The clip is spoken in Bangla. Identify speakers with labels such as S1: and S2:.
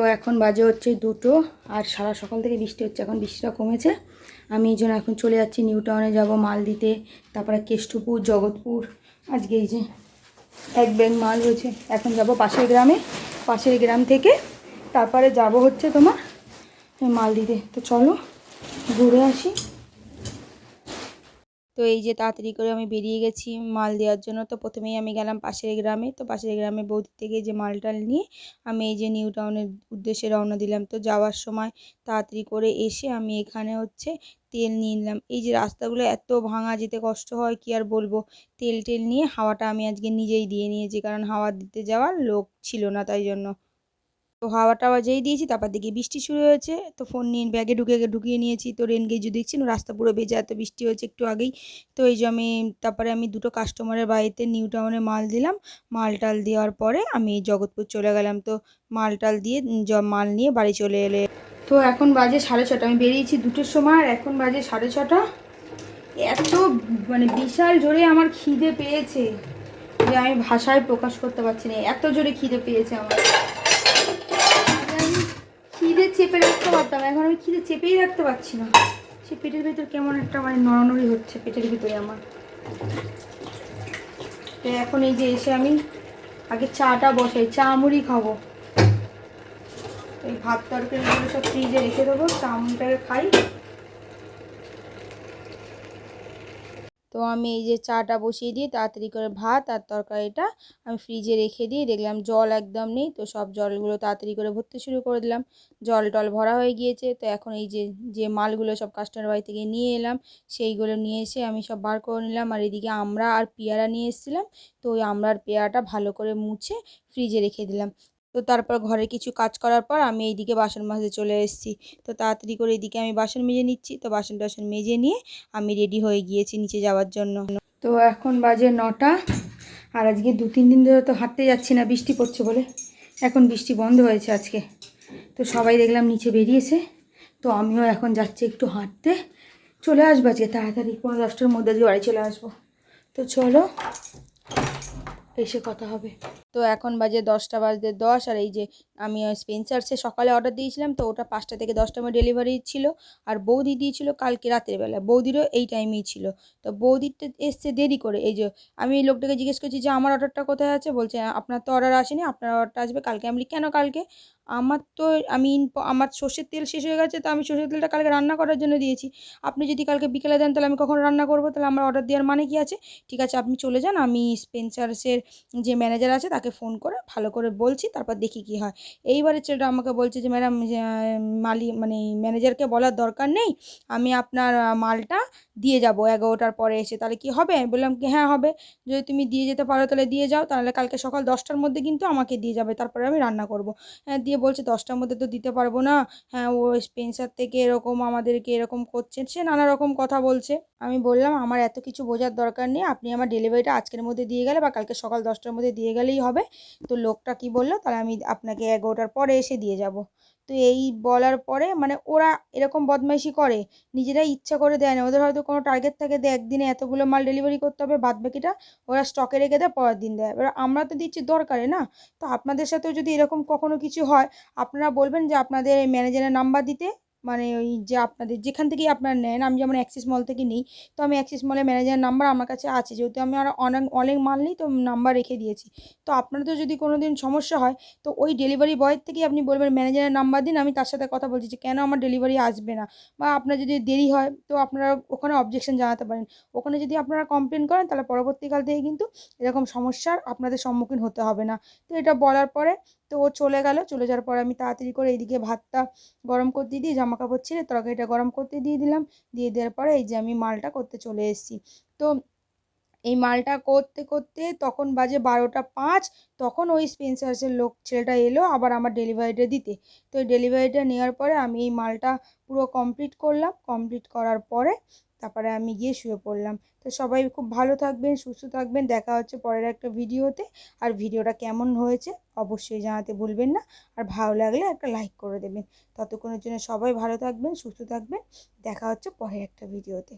S1: তো এখন বাজে হচ্ছে দুটো আর সারা সকাল থেকে বৃষ্টি হচ্ছে, এখন বৃষ্টিটা কমেছে। আমি এই জন্য এখন চলে যাচ্ছি নিউ টাউনে যাব মাল দিতে তারপরে কেষ্টপুর, জগৎপুর। আজকে এই যে এক ব্যাগ মাল হয়েছে, এখন যাব পাশের গ্রামে, পাশের গ্রাম থেকে। তারপরে যাব হচ্ছে তোমার মাল দিতে তো চলো ঘুরে আসি। তো এই যে তাড়াতাড়ি করে আমি বেরিয়ে গেছি মাল দেওয়ার জন্য। তো প্রথমেই আমি গেলাম পাশের গ্রামে। তো পাশের গ্রামে বৌদির থেকে যে মালটাল নিয়ে আমি এই যে নিউ টাউনের উদ্দেশ্যে রওনা দিলাম। তো যাওয়ার সময় তাড়াতাড়ি করে এসে আমি এখানে হচ্ছে তেল নিয়ে নিলাম। এই যে রাস্তাগুলো এত ভাঙা যেতে কষ্ট হয়, কি আর বলব? তেল টেল নিয়ে হাওয়াটা আমি আজকে নিজেই দিয়ে নিয়েছি। কারণ হাওয়া দিতে যাওয়ার লোক ছিল না তাই জন্য। তো হাওয়া টাওয়া যেই দিয়েছি, তারপর দেখি বৃষ্টি শুরু হয়েছে। তো ফোন নিয়ে ব্যাগে ঢুকে ঢুকিয়ে নিয়েছি। তো রেন গেজও দেখছি না, রাস্তা পুরো ভেজা এত বৃষ্টি হয়েছে একটু আগেই। তো এই যে আমি, তারপরে আমি দুটো কাস্টমারের বাড়িতে নিউ টাউনে মাল দিলাম। মাল টাল দেওয়ার পরে আমি জগৎপুর চলে গেলাম। তো মাল টাল দিয়ে মাল নিয়ে বাড়ি চলে এলে। তো এখন বাজে সাড়ে ছটা, আমি বেরিয়েছি দুটোর সময় আর এখন বাজে সাড়ে ছটা। এত মানে বিশাল জোরে আমার খিদে পেয়েছে যে আমি ভাষায় প্রকাশ করতে পারছি না। এত জোরে খিদে পেয়েছে আমার। খিদে চেপে রাখতে পারতাম, এখন আমি খিদে চেপেই রাখতে পারছি না। সে পেটের ভিতর কেমন একটা মানে নড়ানড়ি হচ্ছে, পেটের ভিতরে আমার। তো এখন এই যে এসে আমি আগে চাটা বসাই, চা, মুড়ি খাব। এই ভাত তরকারিগুলো সব ফ্রিজে রেখে দেবো, চা, মুড়িটাকে খাই। তো আমি এই যে চাটা বসিয়ে দিয়ে তাড়াতাড়ি করে ভাত আর তরকারিটা আমি ফ্রিজে রেখে দিয়ে দেখলাম জল একদম নেই, তো সব জলগুলো তাড়াতাড়ি করে ভরতে শুরু করে দিলাম। জল টল ভরা হয়ে গিয়েছে, তো এখন এই যে যে মালগুলো সব কাস্টমার বাড়ি থেকে নিয়ে এলাম, সেইগুলো নিয়ে এসে আমি সব বার করে নিলাম। আর এদিকে আমরা আর পেয়ারা নিয়ে এসেছিলাম, তো ওই আমড়ার পেয়ারাটা ভালো করে মুছে ফ্রিজে রেখে দিলাম। তো তারপর ঘরে কিছু কাজ করার পর আমি এইদিকে বাসন মাজতে চলে এসেছি। তো তাড়াতাড়ি করে এদিকে আমি বাসন মেজে নিচ্ছি। তো বাসন টাসন মেজে নিয়ে আমি রেডি হয়ে গিয়েছি নিচে যাওয়ার জন্য। তো এখন বাজে নটা। আর আজকে দু, তিন দিন ধরে তো হাঁটতে যাচ্ছি না, বৃষ্টি পড়ছে বলে। এখন বৃষ্টি বন্ধ হয়েছে আজকে। তো সবাই দেখলাম নিচে বেরিয়েছে। তো আমিও এখন যাচ্ছি একটু হাঁটতে। চলে আসব আজকে তাড়াতাড়ি পনেরো দশটার মধ্যে আজকে বাড়ি চলে আসব। তো চলো, এসে কথা হবে। তো এখন বাজে দশটা বাজতে দশ আর এই যে আমি স্পেন্সার্সে সকালে অর্ডার দিয়েছিলাম, তো ওটা পাঁচটা থেকে দশটার মধ্যে ডেলিভারি ছিল। আর বৌদি দিয়েছিল কালকে রাতের বেলা, বৌদিরও এই টাইমেই ছিল। তো বৌদিরটা এসছে দেরি করে, এই যে আমি লোকটাকে জিজ্ঞেস করছি যে, আমার অর্ডারটা কোথায় আছে? বলছে, আপনার তো অর্ডার আসেনি, আপনার অর্ডারটা আসবে কালকে। আমি কেন কালকে? আমার তো আমি আমার সর্ষের তেল শেষ হয়ে গেছে, তো আমি সর্ষের তেলটা কালকে রান্না করার জন্য দিয়েছি। আপনি যদি কালকে বিকেলে দেন, তাহলে আমি কখন রান্না করব? তাহলে আমার অর্ডার দেওয়ার মানে কি আছে? ঠিক আছে, আপনি চলে যান, আমি স্পেন্সার্সের যে ম্যানেজার আছে, তাকে ফোন করে ভালো করে বলছি, তারপর দেখি কি হয়। এইবারে ছেলেটা আমাকে বলছে যে ম্যাডাম মালি মানে ম্যানেজারকে বলার দরকার নেই, আমি আপনার মালটা দিয়ে যাব, এগারোটার পরে এসে। তাহলে কি হবে? আমি বললাম কি হ্যাঁ হবে। যদি তুমি দিয়ে যেতে পারো, তাহলে দিয়ে যাও। তাহলে কালকে সকাল দশটার মধ্যে কিন্তু আমাকে দিয়ে যাবে, তারপরে আমি রান্না করব। হ্যাঁ দিয়ে বলছে, দশটার মধ্যে তো দিতে পারব না। হ্যাঁ ও স্পেন্সার থেকে এরকম আমাদেরকে এরকম করছেন, সে নানা রকম কথা বলছে। আমি বললাম, আমার এত কিছু বোঝার দরকার নেই। আপনি আমার ডেলিভারিটা আজকের মধ্যে দিয়ে গেলে বা কালকে সকাল দশটার মধ্যে দিয়ে গেলেই হবে। তো লোকটা কি বলল, তাহলে আমি আপনাকে এগারোটার পরে এসে দিয়ে যাব। তো এই বলার পরে মানে ওরা এরকম বদমাইশি করে, নিজেরাই ইচ্ছা করে দেয় না। ওদের হয়তো কোনো টার্গেট থাকে দেয় একদিনে এতগুলো মাল ডেলিভারি করতে হবে বাদ বাকিটা ওরা স্টকে রেখে দেয়, পরের দিন দেয়। এবার আমরা তো দিচ্ছি দরকারে না? তো আপনাদের সাথেও যদি এরকম কখনো কিছু হয়, আপনারা বলবেন যে আপনাদের ম্যানেজারের নাম্বার দিতে? মানে ওই যে আপনাদের যেখান থেকেই আপনারা নেন, আমি যেমন অ্যাক্সিস মল থেকে নিই, তো আমি অ্যাক্সিস মলের ম্যানেজারের নাম্বার আমার কাছে আছে, যেহেতু আমি আর অনেক অনেক মাল নিই, তো নাম্বার রেখে দিয়েছি। তো আপনাদের যদি কোনো দিন সমস্যা হয়, তো ওই ডেলিভারি বয়ের থেকেই আপনি বলবেন ম্যানেজারের নাম্বার দিন, আমি তার সাথে কথা বলছি যে, কেন আমার ডেলিভারি আসবে না? বা আপনার যদি দেরি হয়, তো আপনারা ওখানে অবজেকশন জানাতে পারেন। ওখানে যদি আপনারা কমপ্লেন করেন, তাহলে পরবর্তীকাল থেকে কিন্তু এরকম সমস্যার আপনাদের সম্মুখীন হতে হবে না। তো এটা বলার পরে, তো ও চলে গেল, চলে যাওয়ার পরে আমি তাড়াতাড়ি করে এইদিকে ভাতটা গরম করতে দিয়ে জামা কাপড় ছেড়ে তরকারিটা গরম করতে দিয়ে দিলাম। দিয়ে দেওয়ার পরে এই যে আমি মালটা করতে চলে এসেছি। তো এই মালটা করতে করতে তখন বাজে বারোটা পাঁচ, তখন ওই স্পেন্সার্সের লোক, ছেলেটা এলো আবার আমার ডেলিভারিটা দিতে। তো এই ডেলিভারিটা নেওয়ার পরে আমি এই মালটা পুরো কমপ্লিট করলাম। কমপ্লিট করার পরে তারপরে আমি গিয়ে শুয়ে পড়লাম। তো সবাই খুব ভালো থাকবেন, সুস্থ থাকবেন। দেখা হচ্ছে পরের একটা ভিডিওতে। আর ভিডিওটা কেমন হয়েছে অবশ্যই জানাতে ভুলবেন না। আর ভালো লাগলে একটা লাইক করে দেবেন। ততক্ষণের জন্য সবাই ভালো থাকবেন, সুস্থ থাকবেন। দেখা হচ্ছে পরের একটা ভিডিওতে।